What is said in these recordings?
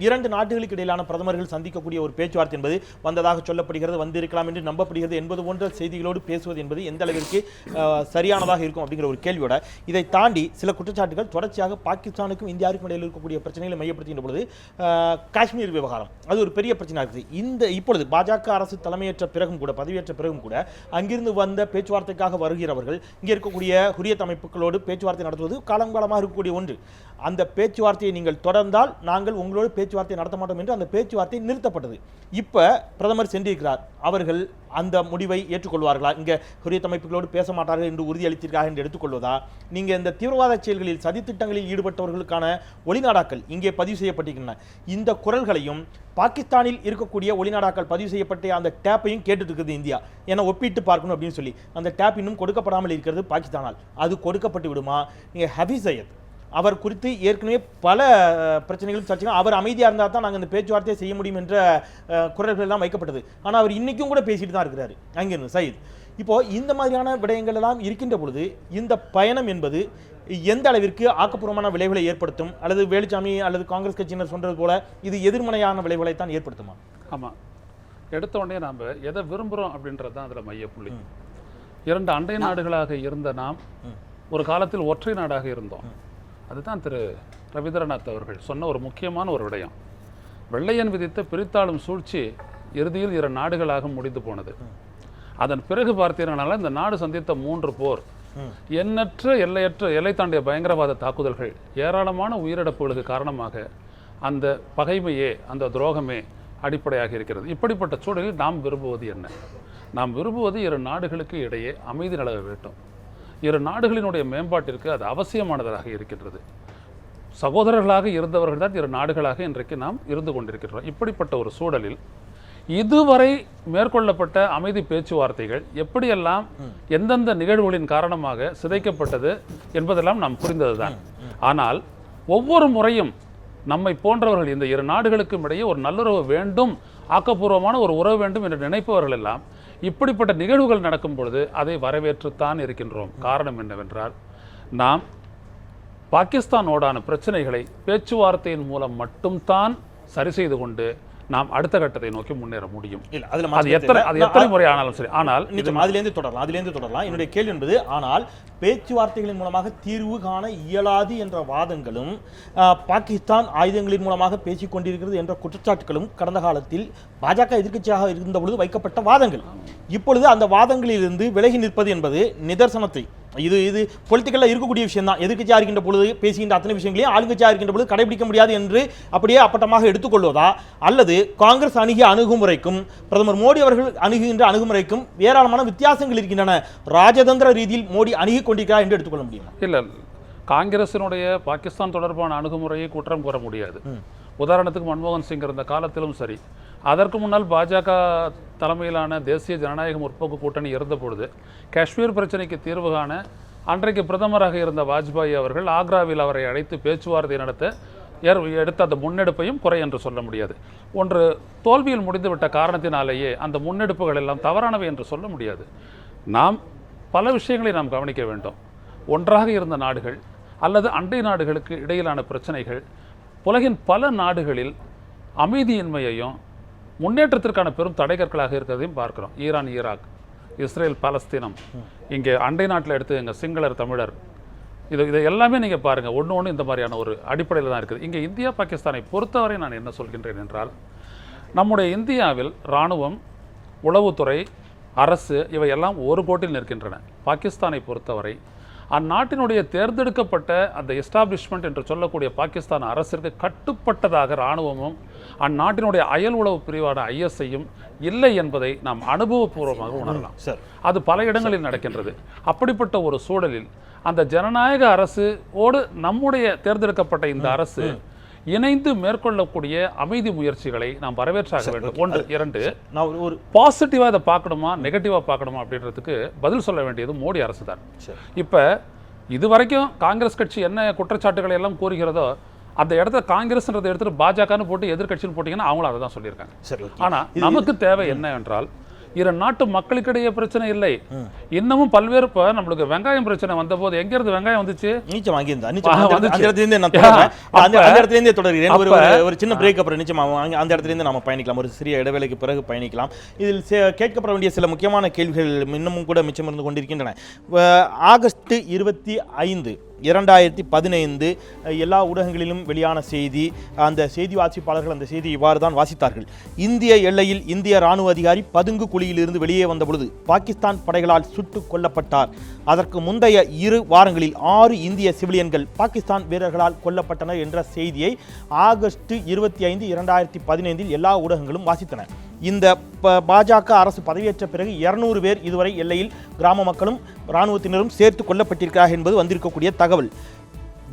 இரண்டு நாடுகளுக்கு இடையிலான பிரதமர்கள் சந்திக்கக்கூடிய ஒரு பேச்சுவார்த்தை என்பது வந்ததாக சொல்லப்படுகிறது வந்திருக்கலாம் என்று நம்பப்படுகிறது. என்பது போன்ற செய்திகளோடு பேசுவது என்பது எந்த அளவிற்கு சரியானதாக இருக்கும் அப்படிங்கிற ஒரு கேள்வியோட இதை தாண்டி சில குற்றச்சாட்டுகள் தொடர்ச்சியாக பாகிஸ்தானுக்கும் இந்தியாவுக்கும் இடையில் இருக்கக்கூடிய பிரச்சனைகளை மையப்படுத்துகின்ற பொழுது காஷ்மீர் விவகாரம் அது ஒரு பெரிய பிரச்சனை இருக்குது இந்த இப்பொழுது பாஜக அரசு தலைமையேற்ற பிறகும் கூட பதவியேற்ற பிறகும் கூட அங்கிருந்து வந்த பேச்சுவார்த்தைக்காக வருகிறவர்கள் இங்கே இருக்கக்கூடிய ஹுரியத் அமைப்புகளோடு பேச்சுவார்த்தை நடத்துவது காலங்காலமாக இருக்கக்கூடிய ஒன்று. அந்த பேச்சுவார்த்தையை நீங்கள் தொடர்ந்தால் நாங்கள் உங்களோடு பேச்சுவார்த்தை நடத்த மாட்டோம் என்று அந்த பேச்சுவார்த்தை நிறுத்தப்பட்டது. இப்போ பிரதமர் சென்றிருக்கிறார். அவர்கள் அந்த முடிவை ஏற்றுக்கொள்வார்களா? இங்கே ஹுரியத் அமைப்புகளோடு பேச மாட்டார்கள் என்று உறுதியளித்திருக்காக என்று எடுத்துக்கொள்வதா? நீங்கள் இந்த தீவிரவாத செயல்களில் சதித்திட்டங்களில் ஈடுபட்டவர்களுக்கான ஒளிநாடாக்கள் இங்கே பதிவு செய்யப்பட்டிருக்கின்றன. இந்த குரல்களையும் பாகிஸ்தானில் இருக்கக்கூடிய ஒளிநாடாக்கள் பதிவு செய்யப்பட்ட அந்த டேப்பையும் கேட்டுட்டு இருக்குது இந்தியா. ஏன்னா ஒப்பிட்டு பார்க்கணும் அப்படின்னு சொல்லி. அந்த டேப் இன்னும் கொடுக்கப்படாமல் இருக்கிறது பாகிஸ்தானால். அது கொடுக்கப்பட்டு விடுமா? நீங்கள் ஹபீஸ் சையத் அவர் குறித்து ஏற்கனவே பல பிரச்சனைகளும் சர்ச்சைகள் அவர் அமைதியாக இருந்தால் தான் நாங்கள் இந்த பேச்சுவார்த்தையை செய்ய முடியும் என்ற குரல்கள் எல்லாம் வைக்கப்பட்டது. ஆனால் அவர் இன்னைக்கும் கூட பேசிட்டு தான் இருக்கிறாரு அங்கிருந்து சயித். இப்போ இந்த மாதிரியான விடயங்கள் எல்லாம் இருக்கின்ற பொழுது இந்த பயணம் என்பது எந்த அளவிற்கு ஆக்கப்பூர்வமான விளைவுகளை ஏற்படுத்தும்? அல்லது வேலுச்சாமி அல்லது காங்கிரஸ் கட்சியினர் சொல்றது போல இது எதிர்மறையான விளைவுகளை தான் ஏற்படுத்துமா? ஆமாம் எடுத்த உடனே நாம் எதை விரும்புகிறோம் அப்படின்றது தான் அதில் மையப்புள்ளி இரண்டு அண்டை நாடுகளாக இருந்த நாம் ஒரு காலத்தில் ஒற்றை நாடாக இருந்தோம். அதுதான் திரு ரவீந்திரநாத் அவர்கள் சொன்ன ஒரு முக்கியமான ஒரு விடயம். வெள்ளையன் விதித்த பிரித்தாளும் சூழ்ச்சி இறுதியில் இரு நாடுகளாக முடிந்து போனது. அதன் பிறகு பார்த்தீர்கள்னால இந்த நாடு சந்தித்த மூன்று போர் எண்ணற்ற எல்லையற்ற எல்லை தாண்டிய பயங்கரவாத தாக்குதல்கள் ஏராளமான உயிரிழப்புகளுக்கு காரணமாக அந்த பகைமையே அந்த துரோகமே அடிப்படையாக இருக்கிறது. இப்படிப்பட்ட சூழலில் நாம் விரும்புவது என்ன? நாம் விரும்புவது இரு நாடுகளுக்கு இடையே அமைதி நிலவ வேண்டும். இரு நாடுகளினுடைய மேம்பாட்டிற்கு அது அவசியமானதாக இருக்கின்றது. சகோதரர்களாக இருந்தவர்கள் தான் இரு நாடுகளாக இன்றைக்கு நாம் இருந்து கொண்டிருக்கின்றோம். இப்படிப்பட்ட ஒரு சூழலில் இதுவரை மேற்கொள்ளப்பட்ட அமைதி பேச்சுவார்த்தைகள் எப்படியெல்லாம் எந்தெந்த நிகழ்வுகளின் காரணமாக சிதைக்கப்பட்டது என்பதெல்லாம் நாம் புரிந்ததுதான். ஆனால் ஒவ்வொரு முறையும் நம்மை போன்றவர்கள் இந்த இரு நாடுகளுக்கும் இடையே ஒரு நல்லுறவு வேண்டும் ஆக்கப்பூர்வமான ஒரு உறவு வேண்டும் என்று நினைப்பவர்கள் எல்லாம் இப்படிப்பட்ட நிகழ்வுகள் நடக்கும் பொழுது அதை வரவேற்றுத்தான் இருக்கின்றோம். காரணம் என்னவென்றால் நாம் பாகிஸ்தானோடான பிரச்சனைகளை பேச்சுவார்த்தையின் மூலம் மட்டும்தான் சரி செய்து கொண்டு நாம் அடுத்த கட்டத்தை நோக்கி முன்னேற முடியும் இல்ல அதுல அது எத்தனை அது. எத்தனை முறை ஆனாலும் சரி ஆனால் நிச்சயம் அதிலேருந்து தொடரலாம் அதிலேருந்து தொடரலாம் என்னுடைய கேள்வி என்பது ஆனால் பேச்சுவார்த்தைகளின் மூலமாக தீர்வு காண இயலாது என்ற வாதங்களும் பாகிஸ்தான் ஆயுதங்களின் மூலமாக பேசிக் கொண்டிருக்கிறது என்ற குற்றச்சாட்டுகளும் கடந்த காலத்தில் பாஜக எதிர்க்கட்சியாக இருந்த பொழுது வைக்கப்பட்ட வாதங்கள் இப்பொழுது அந்த வாதங்களிலிருந்து விலகி நிற்பது என்பது நிதர்சனத்தை இது இது பொலிட்டிக்கலாக இருக்கக்கூடிய விஷயம் தான் எதிர்க்கட்சியாக இருக்கின்ற பொழுது பேசுகின்ற அத்தனை விஷயங்களையும் ஆளுங்கட்சியாக இருக்கின்ற பொழுது கடைபிடிக்க முடியாது என்று அப்படியே அப்பட்டமாக எடுத்துக்கொள்வதா? அல்லது காங்கிரஸ் அணுகிய அணுகுமுறைக்கும் பிரதமர் மோடி அவர்கள் அணுகுகின்ற அணுகுமுறைக்கும் ஏராளமான வித்தியாசங்கள் இருக்கின்றன. ராஜதந்திர ரீதியில் மோடி அணுகிக் கொண்டிருக்கிறார் என்று எடுத்துக்கொள்ள முடியுமா? இல்லை காங்கிரசினுடைய பாகிஸ்தான் தொடர்பான அணுகுமுறையை குற்றம் கூற முடியாது. உதாரணத்துக்கு மன்மோகன் சிங் இருந்த காலத்திலும் சரி. அதற்கு முன்னால் பாஜக தலைமையிலான தேசிய ஜனநாயக முற்போக்கு கூட்டணி இருந்த பொழுது காஷ்மீர் பிரச்சனைக்கு தீர்வு காண அன்றைக்கு பிரதமராக இருந்த வாஜ்பாய் அவர்கள் ஆக்ராவில் அவரை அழைத்து பேச்சுவார்த்தை நடத்த ஏற் எடுத்த அந்த முன்னெடுப்பையும் குறை என்று சொல்ல முடியாது. ஒன்று தோல்வியில் முடிந்துவிட்ட காரணத்தினாலேயே அந்த முன்னெடுப்புகள் எல்லாம் தவறானவை என்று சொல்ல முடியாது. நாம் பல விஷயங்களை நாம் கவனிக்க வேண்டும். ஒன்றாக இருந்த நாடுகள் அல்லது அண்டை நாடுகளுக்கு இடையிலான பிரச்சனைகள் உலகின் பல நாடுகளில் அமைதியின்மையையும் முன்னேற்றத்திற்கான பெரும் தடைகற்களாக இருக்கிறதையும் பார்க்குறோம். ஈரான் ஈராக் இஸ்ரேல் பாலஸ்தீனம். இங்கே அண்டை நாட்டில் எடுத்து எங்கள் சிங்களர் தமிழர் இது இதை எல்லாமே நீங்கள் பாருங்கள் ஒன்று ஒன்று இந்த மாதிரியான ஒரு அடிப்படையில் தான் இருக்குது. இங்கே இந்தியா பாகிஸ்தானை பொறுத்தவரை நான் என்ன சொல்கின்றேன் என்றால் நம்முடைய இந்தியாவில் இராணுவம் உளவுத்துறை அரசு இவையெல்லாம் ஒரு கோட்டில் நிற்கின்றன. பாகிஸ்தானை பொறுத்தவரை அந்நாட்டினுடைய தேர்ந்தெடுக்கப்பட்ட அந்த எஸ்டாப்ளிஷ்மெண்ட் என்று சொல்லக்கூடிய பாகிஸ்தான் அரசிற்கு கட்டுப்பட்டதாக இராணுவமும் அந்நாட்டினுடைய அயல் உளவு பிரிவான ஐஎஸ்ஐயும் இல்லை என்பதை நாம் அனுபவபூர்வமாக உணரலாம். சார். அது பல இடங்களில் நடக்கின்றது. அப்படிப்பட்ட ஒரு சூழலில் அந்த ஜனநாயக அரசு ஓடு நம்முடைய தேர்ந்தெடுக்கப்பட்ட இந்த அரசு இணைந்து மேற்கொள்ளக்கூடிய அமைதி முயற்சிகளை நாம் வரவேற்றாக வேண்டும் ஒன்று இரண்டு நான் ஒரு- பாசிட்டிவாக இதை பார்க்கணுமா நெகட்டிவாக பார்க்கணுமா அப்படின்றதுக்கு பதில் சொல்ல வேண்டியது மோடி அரசு தான். இப்போ இது வரைக்கும் காங்கிரஸ் கட்சி என்ன குற்றச்சாட்டுகளை எல்லாம் கூறுகிறதோ அந்த இடத்துல காங்கிரஸ்ன்றதை எடுத்துட்டு பாஜகன்னு போட்டு எதிர்க்கட்சின்னு போட்டிங்கன்னா அவங்களும் அதை தான் சொல்லியிருக்காங்க சரி ஓகே. ஆனா நமக்கு தேவை என்ன என்றால் இரு நாட்டு மக்களுக்கிடையே பிரச்சனை இல்லை. இன்னமும் பல்வேறு இப்போ நம்மளுக்கு வெங்காயம் பிரச்சனை வந்தபோது எங்க இருந்து வெங்காயம் வந்துச்சு? ஆ, நிச்சயமா அந்த இடத்துல இருந்து தொடர்கிறேன். ஒரு சின்ன பிரேக் அப்புறம் நிச்சயமா அந்த இடத்துல இருந்து நாம பயணிக்கலாம். ஒரு சிறிய இடைவேளைக்கு பிறகு பயணிக்கலாம். இதில் கேட்கப்பட வேண்டிய சில முக்கியமான கேள்விகள் இன்னமும் கூட மிச்சம் இருந்து கொண்டிருக்கின்றன. ஆகஸ்ட் இருபத்தி ஐந்து இரண்டாயிரத்தி பதினைந்து எல்லா ஊடகங்களிலும் வெளியான செய்தி அந்த செய்தி வாசிப்பாளர்கள் அந்த செய்தி இவ்வாறு தான் வாசித்தார்கள். இந்திய எல்லையில் இந்திய ராணுவ அதிகாரி பதுங்கு குழியிலிருந்து வெளியே வந்த பொழுது பாகிஸ்தான் படைகளால் சுட்டுக் கொல்லப்பட்டார். அதற்கு முந்தைய இரு வாரங்களில் ஆறு இந்திய சிவிலியன்கள் பாகிஸ்தான் வீரர்களால் கொல்லப்பட்டனர் என்ற செய்தியை ஆகஸ்ட் இருபத்தி ஐந்து இரண்டாயிரத்தி பதினைந்தில் எல்லா ஊடகங்களும் வாசித்தன. இந்த ப- பாஜக அரசு பதவியேற்ற பிறகு இருநூறு பேர் இதுவரை எல்லையில் கிராம மக்களும் இராணுவத்தினரும் சேர்த்து கொல்லப்பட்டிருக்கிறார்கள் என்பது வந்திருக்கக்கூடிய தகவல்.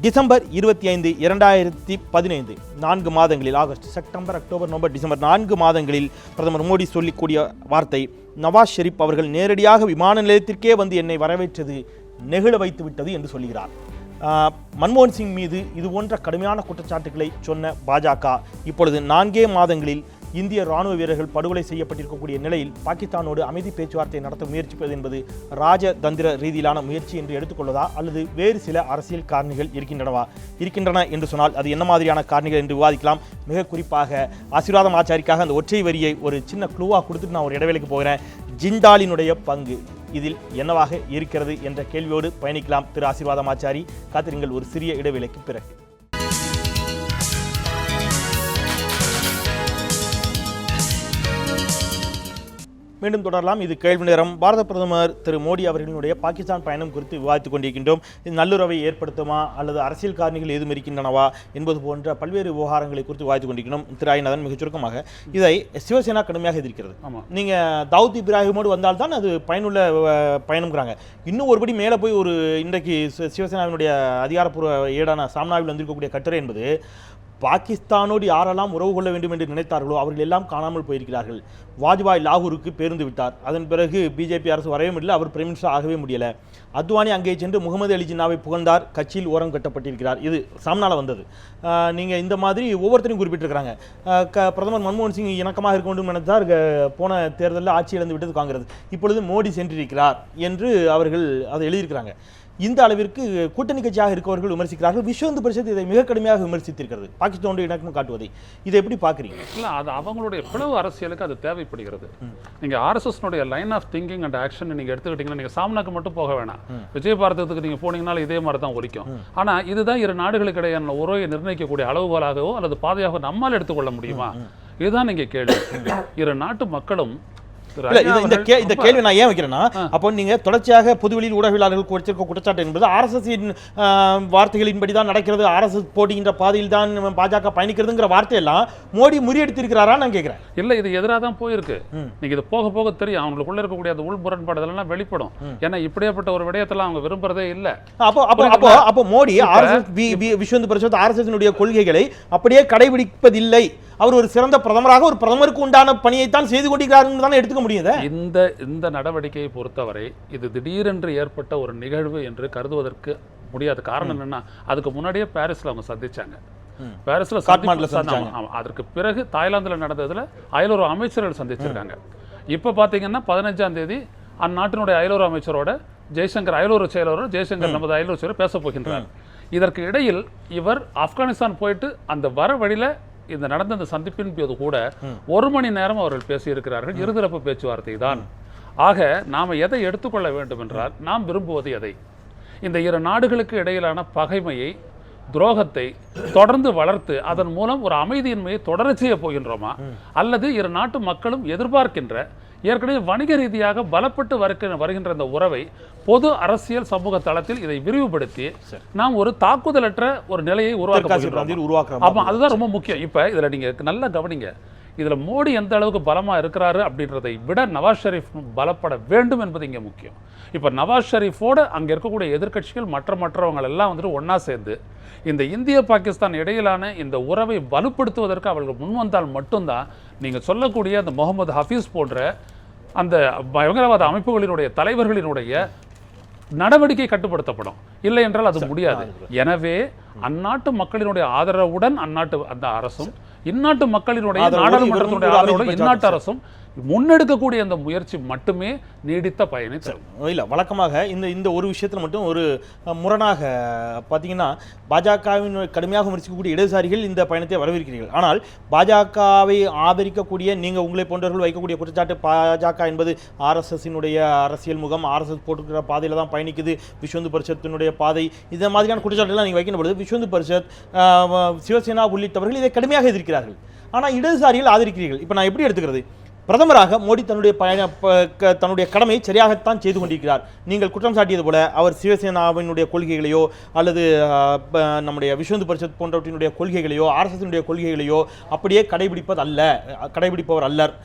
டிசம்பர் இருபத்தி ஐந்து இரண்டாயிரத்தி பதினைந்து நான்கு மாதங்களில் August September October November December நான்கு மாதங்களில் பிரதமர் மோடி சொல்லிக்கூடிய வார்த்தை நவாஸ் ஷெரீப் அவர்கள் நேரடியாக விமான நிலையத்திற்கே வந்து என்னை வரவேற்றது நெகிழ வைத்து விட்டது என்று சொல்கிறார். மன்மோகன் சிங் மீது இது போன்ற கடுமையான குற்றச்சாட்டுகளை சொன்ன பாஜக இப்பொழுது நான்கே மாதங்களில் இந்திய ராணுவ வீரர்கள் படுகொலை செய்யப்பட்டிருக்கக்கூடிய நிலையில் பாகிஸ்தானோடு அமைதி பேச்சுவார்த்தை நடத்த முயற்சிப்பது என்பது ராஜதந்திர ரீதியிலான முயற்சி என்று எடுத்துக்கொள்வதா அல்லது வேறு சில அரசியல் காரணிகள் இருக்கின்றனவா? இருக்கின்றன என்று சொன்னால் அது என்ன மாதிரியான காரணிகள் என்று விவாதிக்கலாம். மிக குறிப்பாக ஆசீர்வாதம் ஆச்சாரிக்காக அந்த ஒற்றை வரியை ஒரு சின்ன க்ளூவாக கொடுத்துட்டு நான் ஒரு இடைவேளைக்கு போகிறேன். ஜிண்டாலினுடைய பங்கு இதில் என்னவாக இருக்கிறது என்ற கேள்வியோடு பயணிக்கலாம் திரு ஆசீர்வாதம் ஆச்சாரி. காத்திருங்கள் ஒரு சிறிய இடைவேளைக்கு பிறகு. மீண்டும் தொடரலாம். இது கேள்வி நேரம். பாரத பிரதமர் திரு மோடி அவர்களினுடைய பாகிஸ்தான் பயணம் குறித்து விவாதித்துக் கொண்டிருக்கின்றோம். இது நல்லுறவை ஏற்படுத்துமா அல்லது அரசியல் காரணிகள் ஏதும் இருக்கின்றனவா என்பது போன்ற பல்வேறு விவகாரங்களை குறித்து விவாதித்துக் கொண்டிருக்கிறோம் திரு ஆயினதன் மிகச் சுருக்கமாக இதை சிவசேனா கடுமையாக எதிர்க்கிறது. ஆமா. நீங்க தாவூத் இப்ராஹிமோடு வந்தால்தான் அது பயனுள்ள பயணம்ங்கிறாங்க. இன்னும் ஒருபடி மேலே போய் ஒரு இன்றைக்கு சிவசேனாவினுடைய அதிகாரப்பூர்வ ஏடான சாம்னாவில் வந்திருக்கக்கூடிய கட்டுரை என்பது பாகிஸ்தானோடு யாரெல்லாம் உறவு கொள்ள வேண்டும் என்று நினைத்தார்களோ அவர்கள் எல்லாம் காணாமல் போயிருக்கிறார்கள். வாஜ்பாய் லாகூருக்கு பேருந்து விட்டார். அதன் பிறகு பிஜேபி அரசு வரவே முடியல. அவர் பிரைம் மினிஸ்டர் ஆகவே முடியலை. அத்வானி அங்கே சென்று முகமது அலி ஜின்னாவை புகழ்ந்தார். கட்சியில் ஓரம் கட்டப்பட்டிருக்கிறார். இது சாம்னால் வந்தது. நீங்கள் இந்த மாதிரி ஒவ்வொருத்தரையும் குறிப்பிட்டிருக்கிறாங்க. க- பிரதமர் மன்மோகன் சிங் இணக்கமாக இருக்க வேண்டும் நினைத்தார் போன தேர்தலில் ஆட்சி இழந்து விட்டது காங்கிரஸ். இப்பொழுது மோடி சென்றிருக்கிறார் என்று அவர்கள் அதை எழுதியிருக்கிறாங்க. இந்த அளவிற்கு கூட்டணி கட்சியாக இருக்கவர்கள் விமர்சிக்கிறார்கள். விஸ்வ இந்து பரிஷத் இதை மிக கடுமையாக விமர்சித்திருக்கிறது. பாகிஸ்தானோடு இணக்கம் காட்டுவதை. இதை எப்படி பார்க்குறீங்க? இல்ல அது அவங்களுடைய பிளவு அரசியலுக்கு அது தேவைப்படுகிறது. நீங்க ஆர்எஸ்எஸ்னுடைய line of thinking and action நீங்க எடுத்துக்கிட்டீங்கன்னா நீங்க சாம்னாக்கு மட்டும் போக வேணாம். விஜய பாரதத்துக்கு நீங்க போனீங்கனாலும் இதே மாதிரி தான் ஒலிக்கும். ஆனா இதுதான் இரு நாடுகளுக்கு இடையான உறவை நிர்ணயிக்கக்கூடிய அளவுகோலாகவோ அல்லது பாதையாக நம்மால் எடுத்துக்கொள்ள முடியுமா? இதுதான் நீங்க கேள்வி. இரு நாட்டு மக்களும் இந்த கேள்வி நான் ஏன் வைக்கிறேன்னா அப்போ நீங்க தொடர்ச்சியாக பொதுவெளியில் ஊடகவியலாளர்கள் கொடுத்திருக்க குற்றச்சாட்டு என்பது ஆர்எஸ்எஸ் வார்த்தைகளின்படி தான் நடக்கிறது. ஆர்எஸ்எஸ் போடுகின்ற பாதையில் தான் பாஜக பயணிக்கிறதுங்கிற வார்த்தையெல்லாம் மோடி முறியடித்திருக்கிறாரா நான் கேட்கிறேன். இல்ல இது எதிராக தான் போயிருக்கு. நீங்க இது போக போக தெரியும். அவங்களுக்குள்ள இருக்கக்கூடிய அந்த உள் முரண்பாடு இதெல்லாம் வெளிப்படும். ஏன்னா இப்படியாப்பட்ட ஒரு விடயத்தெல்லாம் அவங்க விரும்புறதே இல்ல. அப்போ அப்போ அப்போ அப்போ மோடி ஆர்எஸ்எஸ் விஸ்வ இந்து பரிஷத் ஆர்எஸ்எஸ் கொள்கைகளை அப்படியே கடைபிடிப்பதில்லை. அவர் ஒரு சிறந்த பிரதமராக ஒரு பிரதமருக்கு உண்டான பணியைத்தான் செய்து கொண்டிருக்கிறாருன்னு தானே எடுத்துக்க முடியும் இதை. இந்த இந்த நடவடிக்கையை பொறுத்தவரை இது திடீரென்று ஏற்பட்ட ஒரு நிகழ்வு என்று கருதுவதற்கு முடியாது காரணம் என்னன்னா அதுக்கு முன்னாடியே பாரிஸ்ல அவங்க சந்திச்சாங்க. பாரிஸ்ல காட்மாண்டுல. அதற்கு பிறகு தாய்லாந்துல நடந்ததுல அயலுறவு அமைச்சர்கள் சந்திச்சிருக்காங்க. இப்ப பாத்தீங்கன்னா பதினஞ்சாம் தேதி அந்நாட்டினுடைய அயலுறவு அமைச்சரோட ஜெய்சங்கர் அயலுறவு செயலரோட ஜெய்சங்கர் நமது அயலுறவு செயலர் பேச போகின்றார். இதற்கு இடையில் இவர் ஆப்கானிஸ்தான் போயிட்டு அந்த வர வழியில இந்த நடந்த இந்த சந்திப்பின் போது கூட ஒரு மணி நேரம் அவர்கள் பேசியிருக்கிறார்கள். இருதரப்பு பேச்சுவார்த்தை தான். ஆக நாம எதை எடுத்துக்கொள்ள வேண்டும் என்றால் நாம் விரும்புவது எதை? இந்த இரு நாடுகளுக்கு இடையிலான பகைமையை துரோகத்தை தொடர்ந்து வளர்த்து அதன் மூலம் ஒரு அமைதியின்மையை தொடர செய்ய போகின்றோமா அல்லது இரு நாட்டு மக்களும் எதிர்பார்க்கின்ற ஏற்கனவே வணிக ரீதியாக பலப்பட்டு வருகிற வருகின்ற இந்த உறவை பொது அரசியல் சமூக தளத்தில் இதை விரிவுபடுத்தி நாம் ஒரு தாக்குதலற்ற ஒரு நிலையை உருவாக்க தெற்காசிய போகின்றோமா? பிராந்தியில் உருவாக்குற ஆமா அதுதான் ரொம்ப முக்கியம். இப்ப இதுல நீங்க நல்லா கவனிங்க. இதுல மோடி எந்த அளவுக்கு பலமா இருக்கிறாரு அப்படின்றதை விட நவாஸ் ஷெரீப் பலப்பட வேண்டும் என்பது இங்க முக்கியம். இப்ப நவாஸ் ஷெரீஃபோட அங்க இருக்கக்கூடிய எதிர்க்கட்சிகள் மற்ற மற்றவங்க எல்லாம் வந்துட்டு ஒண்ணா சேர்ந்து இந்த இந்திய பாகிஸ்தான் இடையிலான இந்த உறவை வலுப்படுத்துவதற்கு அவர்கள் முன்வந்தால் மட்டும்தான் நீங்க சொல்லக்கூடிய அந்த முகமது ஹஃபீஸ் போன்ற அந்த பயங்கரவாத அமைப்புகளினுடைய தலைவர்களினுடைய நடவடிக்கை கட்டுப்படுத்தப்படும். இல்லை என்றால் அது முடியாது. எனவே அந்நாட்டு மக்களினுடைய ஆதரவுடன் அந்நாட்டு அந்த அரசும் இந்நாட்டு மக்களினுடைய நாடாளுமன்றத்தினுடைய ஆதரவோடு இந்நாட்டு. அரசும் முன்னெடுக்கக்கூடிய அந்த முயற்சி மட்டுமே நீடித்த பயனை தரும். இல்ல வழக்கமாக இந்த இந்த ஒரு விஷயத்துல மட்டும் ஒரு முரணாக பார்த்தீங்கன்னா பாஜகவின் கடுமையாக விமர்சிக்கக்கூடிய இடதுசாரிகள் இந்த பயணத்தை வரவேற்கிறீர்கள். ஆனால் பாஜகவை ஆதரிக்கக்கூடிய நீங்க உங்களை போன்றவர்கள் வைக்கக்கூடிய குற்றச்சாட்டு பாஜக என்பது ஆர்எஸ்எஸ்ஸினுடைய அரசியல் முகம் ஆர்எஸ்எஸ் போட்டுக்கிற பாதையில தான் பயணிக்குது விஸ்வந்து பரிஷத்தினுடைய பாதை இந்த மாதிரியான குற்றச்சாட்டுலாம் நீங்க வைக்கின்ற பொழுது விஸ்வந்து பரிஷத் சிவசேனா உள்ளிட்டவர்கள் இதை கடுமையாக எதிர்க்கிறார்கள். ஆனால் இடதுசாரிகள் ஆதரிக்கிறீர்கள். இப்போ நான் எப்படி எடுத்துக்கிறது? பிரதமராக மோடி தன்னுடைய பயண தன்னுடைய கடமையை சரியாகத்தான் செய்து கொண்டிருக்கிறார். நீங்கள் குற்றம் சாட்டியது போல அவர் சிவசேனாவினுடைய கொள்கைகளையோ அல்லது நம்முடைய விஸ்வந்து பரிஷத் போன்றவற்றினுடைய கொள்கைகளையோ ஆர்எஸ்எஸ்னுடைய கொள்கைகளையோ அப்படியே கடைபிடிப்பது அல்ல கடைபிடிப்பவர் அல்லர்.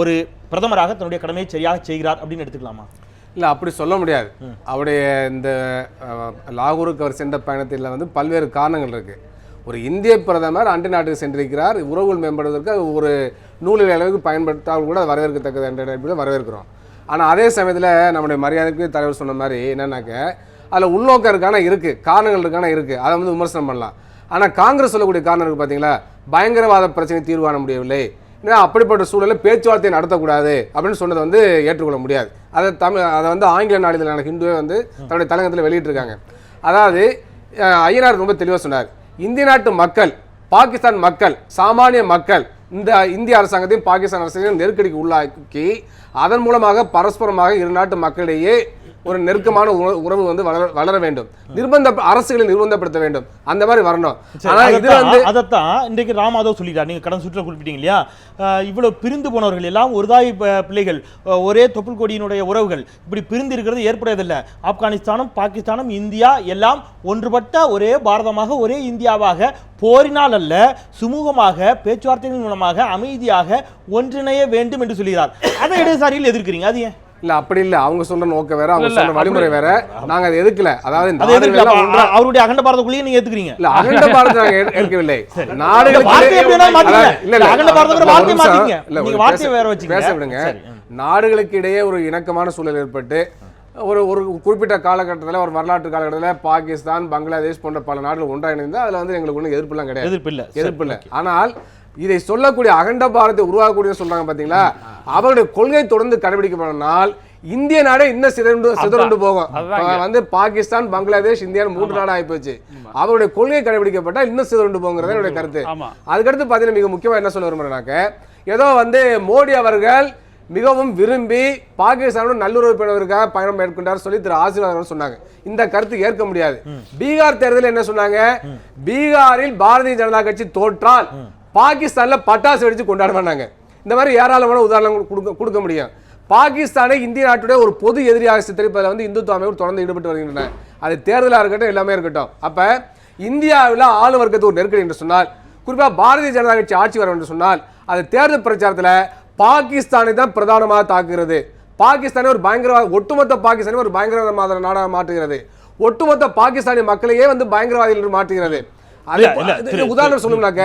ஒரு பிரதமராக தன்னுடைய கடமையை சரியாக செய்கிறார் அப்படின்னு எடுத்துக்கலாமா? இல்லை அப்படி சொல்ல முடியாது. அவருடைய இந்த லாகூருக்கு அவர் சென்ற பயணத்தில் வந்து பல்வேறு காரணங்கள் இருக்கு. ஒரு இந்திய பிரதமர் அண்டை நாட்டுக்கு சென்றிருக்கிறார். உறவுகள் மேம்படுவதற்கு ஒரு நூலில் அளவுக்கு பயன்படுத்தால் கூட வரவேற்கத்தக்கது என்ற வரவேற்கிறோம். ஆனால் அதே சமயத்தில் நம்முடைய மரியாதைக்கு தலைவர் சொன்ன மாதிரி என்னன்னாக்க அதில் உள்நோக்கம் இருக்கான? இருக்குது காரணங்கள் இருக்கான? இருக்குது அதை வந்து விமர்சனம் பண்ணலாம். ஆனால் காங்கிரஸ் சொல்லக்கூடிய காரணம் இருக்குது பார்த்தீங்களா பயங்கரவாத பிரச்சனை தீர்வு காண முடியவில்லை. ஏன்னா அப்படிப்பட்ட சூழலில் பேச்சுவார்த்தை நடத்தக்கூடாது அப்படின்னு சொன்னதை வந்து ஏற்றுக்கொள்ள முடியாது. அதை தமிழ் அதை வந்து ஆங்கில நாடுகளான ஹிந்துவே வந்து தன்னுடைய தலைநகரத்தில் வெளியிட்டிருக்காங்க. அதாவது ஐயனார் ரொம்ப தெளிவாக சொன்னார். இந்திய நாட்டு மக்கள் பாகிஸ்தான் மக்கள் சாமானிய மக்கள் இந்த இந்திய அரசாங்கத்தையும் பாகிஸ்தான் அரசாங்கத்தையும் நெருக்கடிக்கு உள்ளாக்கி அதன் மூலமாக பரஸ்பரமாக இரு நாட்டு மக்களிடையே ஒரு நெருக்கமான உற- உறவு வந்து வளர வளர வேண்டும். நிர்பந்த அரசுகளை நிர்பந்தப்படுத்த வேண்டும். அந்த மாதிரி வரணும். ஆனா இது வந்து அதைத்தான் இன்றைக்கு ராமாதவ் சொல்லிட்டார். நீங்க கடன் சுற்றுல குறிப்பிட்டீங்க இல்லையா? அஹ், இவ்வளவு பிரிந்து போனவர்கள் எல்லாம் ஒரு தாய் பிள்ளைகள் ஒரே தொப்புள் கொடியினுடைய உறவுகள். இப்படி பிரிந்து இருக்கிறது ஏற்புடையதில்லை. ஆப்கானிஸ்தானும் பாகிஸ்தானும் இந்தியா எல்லாம் ஒன்றுபட்ட ஒரே பாரதமாக ஒரே இந்தியாவாக போரினால் அல்ல சுமூகமாக பேச்சுவார்த்தைகள் மூலமாக அமைதியாக ஒன்றிணைய வேண்டும் என்று சொல்கிறார். அதை இடதுசாரிகள் எதிர்க்கிறீங்க. அது ஏன்? இல்ல அப்படி இல்ல. அவங்க சொல்ற நோக்கம் வேற அவங்க சொல்ற வழிமுறை வேற. நாங்க அதை எதுக்கல? அதாவது அவருடைய அகண்ட பாரதக்குள்ளேயே நீங்க ஏத்துக்கிறீங்க. இல்ல அகண்ட பாரதத்தை நாங்க ஏற்க- ஏற்கவில்லை. இல்ல, இல்ல, அகண்ட நீங்க வேற வச்சுக்கங்க. பேச விடுங்க. நாடுகளுக்கு இடையே ஒரு இணக்கமான சூழல் ஏற்பட்டு ஒரு ஒரு குறிப்பிட்ட காலகட்டத்தில் ஒரு வரலாற்று காலகட்டத்தில் பாகிஸ்தான் பங்களாதேஷ் போன்ற பல நாடுகள் ஒன்றா இணைந்து அதுல வந்து எங்களுக்கு ஒன்றும் எதிர்ப்புலாம் கிடையாது. எதிர்ப்பு இல்ல. எதிர்ப்பு இல்லை. ஆனால் இதை சொல்லக்கூடிய அகண்ட பாரத்தை உருவாக்கக்கூடிய சொல்றாங்க பாத்தீங்களா? அவருடைய கொள்கை தொடர்ந்து கடைபிடிக்கப்படனால் இந்திய நாடே இன்னும் சிதறண்டு சிதறண்டு போகும். வந்து பாகிஸ்தான் பங்களாதேஷ் இந்தியா மூன்று நாடு ஆயிப்போச்சு அவருடைய கொள்கை கடைபிடிக்கப்பட்டா இன்னும் சிதறண்டு போங்கிறது என்னுடைய கருத்து. அதுக்கடுத்து பார்த்தீங்கன்னா மிக முக்கியமா என்ன சொல்ல விரும்புறேனாக்க ஏதோ வந்து மோடி அவர்கள் மிகவும் விரும்பி பாகிஸ்தானோட நல்லுறவு பெறுவதற்காக பயணம் மேற்கொண்டார் சொல்லி திரு ஆசீர்வாத் அவர்கள் சொன்னாங்க. இந்த கருத்து ஏற்க முடியாது. பீகார் தேர்தலில் என்ன சொன்னாங்க? பீகாரில் பாரதிய ஜனதா கட்சி தோற்றால் பாகிஸ்தான்ல பட்டாசு வெடிச்சு கொண்டாடுவாங்க. இந்த மாதிரி ஏராளமான உதாரணம் கொடுக்க கொடுக்க முடியும். பாகிஸ்தானை இந்திய நாட்டுடைய ஒரு பொது எதிரியாக சித்தரிப்பதில் வந்து இந்துத்துவ அமைப்பு தொடர்ந்து ஈடுபட்டு வருகின்றன. அது தேர்தலாக இருக்கட்டும் எல்லாமே இருக்கட்டும். அப்ப இந்தியாவில் ஆளு வர்க்கத்துக்கு ஒரு நெருக்கடி என்று சொன்னால் குறிப்பா பாரதிய ஜனதா கட்சி ஆட்சி வரும் என்று சொன்னால் அது தேர்தல் பிரச்சாரத்துல பாகிஸ்தானை தான் பிரதானமாக தாக்குகிறது. பாகிஸ்தானை ஒரு பயங்கரவாத ஒட்டுமொத்த பாகிஸ்தானை ஒரு பயங்கரவாத நாடாக மாற்றுகிறது. ஒட்டுமொத்த பாகிஸ்தானிய மக்களையே வந்து பயங்கரவாதிகள் மாற்றுகிறது. உதாரணம் சொல்லணும்னாக்க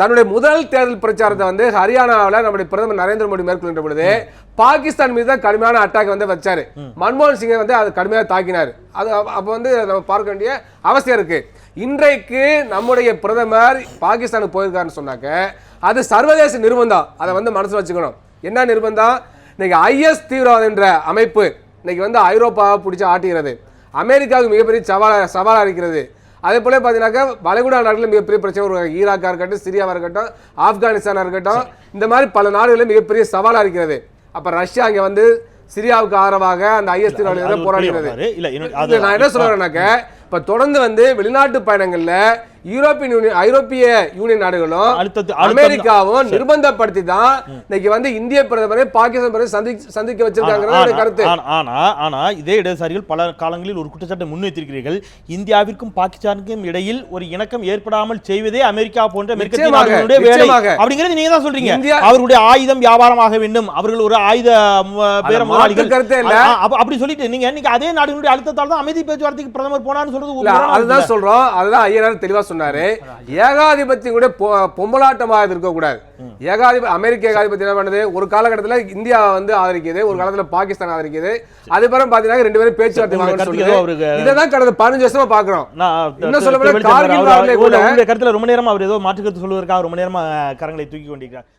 தன்னுடைய முதல் தேர்தல் பிரச்சாரத்தை வந்து ஹரியானாவில் நம்முடைய பிரதமர் நரேந்திர மோடி மேற்கொள்கின்ற பொழுது பாகிஸ்தான் மீது தான் கடுமையான அட்டாக் வந்து வச்சாரு. மன்மோகன் சிங்கை வந்து அது கடுமையாக தாக்கினார். அது அப்போ வந்து நம்ம பார்க்க வேண்டிய அவசியம் இருக்கு. இன்றைக்கு நம்முடைய பிரதமர் பாகிஸ்தானுக்கு போயிருக்காருன்னு சொன்னாக்க அது சர்வதேச நிர்பந்தம் அதை வந்து மனசில் வச்சுக்கணும். என்ன நிர்பந்தம் இன்னைக்கு ஐஎஸ் தீவிரவாதம் என்ற அமைப்பு இன்னைக்கு வந்து ஐரோப்பாவை பிடிச்சி ஆட்டுகிறது. அமெரிக்காவுக்கு மிகப்பெரிய சவாலாக சவாலாக இருக்கிறது. அதே போல பார்த்தீங்கன்னாக்கா வளைகுடா நாடுகளில் மிகப்பெரிய பிரச்சனை ஒரு ஈராக்கா இருக்கட்டும் சிரியாவா இருக்கட்டும் ஆப்கானிஸ்தானா இருக்கட்டும் இந்த மாதிரி பல நாடுகளில் மிகப்பெரிய சவாலா இருக்கிறது. அப்ப ரஷ்யா இங்க வந்து சிரியாவுக்கு ஆதரவாக அந்த ஐஎஸ் போராடுகிறது. நான் என்ன சொல்றேன்னாக்க இப்ப தொடர்ந்து வந்து வெளிநாட்டு பயணங்கள்ல யூரோப்பியன் யூனியன் ஐரோப்பிய யூனியன் நாடுகளும் அமெரிக்காவும் நிர்பந்தப்படுத்தி தான் இன்னைக்கு வந்து இந்திய பிரதமரை பாகிஸ்தான் பிரதமரை சந்திக்க சந்திக்க என்னுடைய கருத்து. ஆனா- ஆனா இதே இடதுசாரிகள் பல காலங்களில் ஒரு குற்றச்சாட்டை முன்வைத்திருக்கிறீர்கள். இந்தியாவிற்கும் பாகிஸ்தானுக்கும் இடையில் ஒரு இணக்கம் ஏற்படாமல் செய்வதே அமெரிக்கா போன்ற நாடுகளுடைய வேலை. அப்படிங்கிறது நீங்க தான் சொல்றீங்க. அவருடைய ஆயுதம் வியாபாரமாக வேண்டும். அவர்கள் ஒரு ஆயுத பேர முதலாளிகள் கருத்தே இல்ல. அப்படி சொல்லிட்டு நீங்க இன்னைக்கு அதே நாடுகளுடைய அழுத்தத்தால் தான் அமைதி பேச்சுவார்த்தைக்கு பிரதமர் போனான்னு சொல்றது அதுதான்? சொல்றோம். அதுதான் ஐயனார் தெளிவா சொன்னாரு கூட பொ- பொம்மலாட்டமா இது இருக்கக்கூடாது. ஏகாதிப அமெரிக்க ஏகாதிபத்தியம் என்ன பண்ணுது? ஒரு காலகட்டத்துல இந்தியா வந்து ஆதரிக்குது ஒரு காலத்துல பாகிஸ்தான் ஆதரிக்குது. அது பிறகு பாத்தீங்கன்னா ரெண்டு பேரும் பேச்சுவார்த்தை இதை தான் கடந்த பதினஞ்சு வருஷமா பாக்குறோம். திரு- சொல்ல கார்கில் கூட- கருத்துல ரொம்ப நேரம் அவர் ஏதோ மாற்று கருத்து சொல்வதற்காக ரொம்ப நேரமா கரங்களை தூக்கி கொண்டிருக்கிறார்.